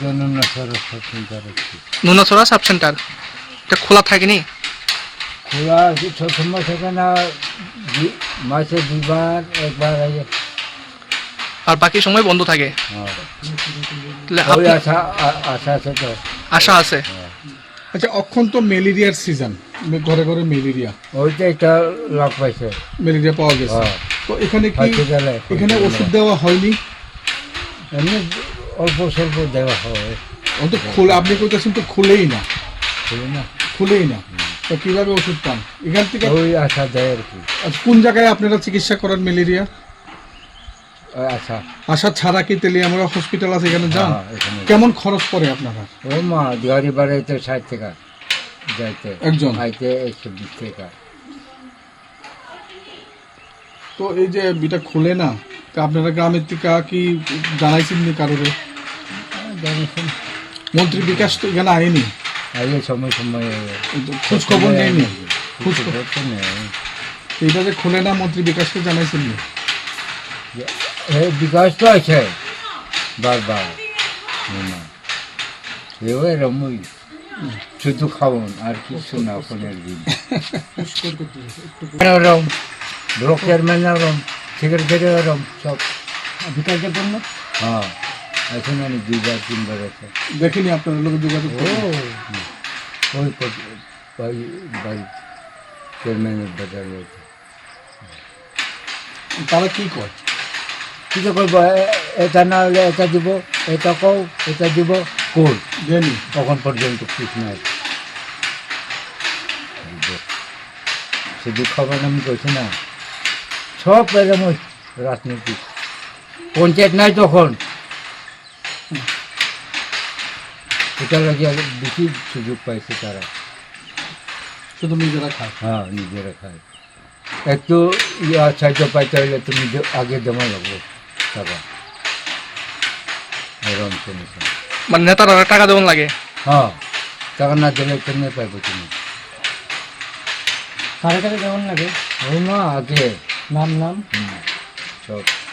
Saraswati নুনাছড়া sub centre এটা খোলা থাকেনি খোলা সবসময় থাকে না দুই- মাসে দুবার একবার আর বাকি সময় বন্ধ থাকে? হ্যাঁ। আশা আছে আছে? আচ্ছা অক্ষণ তো ম্যালেরিয়ার সিজন। ঘরে ঘরে ম্যালেরিয়া। ওইটা একটা লাভ পাইছে। ম্যালেরিয়া পাওয়া গেছে। হ্যাঁ। তো এখানে কি এখানে ওষুধ দেওয়া হয়নি? এমনি অল্প স্বল্প দেওয়া হয়। ও তো খুলে আপনি কইতেছেন তো খুলেই না। বুঝলি না। খুলেই না। তো কীভাবে ওষুধ পান? এখান থেকে ওই আশা দেয় আর কি। আচ্ছা, কোন জায়গায় আপনারা চিকিৎসা করেন ম্যালেরিয়া? ওই আশা ছাড়া কি তেলে আমরা হসপিটাল আছে এখানে? যান। হ্যাঁ, কেমন খরচ পড়ে আপনারা? ওই মা গাড়ি বাড়াইতে ষাট টাকা। যাইতে। একজন? আইতে একশো বিশ টাকা। তো এই যে বিটা খুলে না তা আপনারা গ্রামের থেকে কি জানাইছেন নি কারোরে? মন্ত্রী বিকাশ তো এখানে আয়নি আইলে সময় সময় খোঁজ খবর নেয়নি। খোঁজ খবর তো নেই এটা যে খুলে না মন্ত্রী বিকাশকে জানাইছেন বিকাশ তো আছে। বারবার। না এও এরমই। শুধু খাওন আর কিছু না ফোনের দিন ওরম ব্লক চেয়ারম্যান ওরম সেক্রেটারি ওরম সব। বিকাশের জন্য? হ্যাঁ। আছে না নি দুইবার তিনবার আছে দেখিনি আপনার লোক যোগাযোগ করে। ওই বাড়ি চেয়ারম্যানের বাজার রয়েছে। তারা কি কয়? কিছু করব এটা না হলে এটা দিব এটা কও এটা দিব কোল জানি তখন পর্যন্ত কিছু নাই। শুধু খবর আমি কইছি না সব এরকম ওই রাজনীতি। পঞ্চায়েত নাই তখন। এটা লাগে আরও বেশি সুযোগ পাইছে তারা। শুধু নিজেরা খায়? হ্যাঁ নিজেরা খায়। একটু ইয়া সাহায্য পাইতে হলে তুমি আগে জমা লাগবে টাকা। এরকম মানে নেতারা টাকা দেওয়ান লাগে? হ্যাঁ টাকা না দিলে কেমনে পাইবো তুমি। কারে কারে কেমন লাগে? ওই মা আগে। নাম নাম? হুম, সব।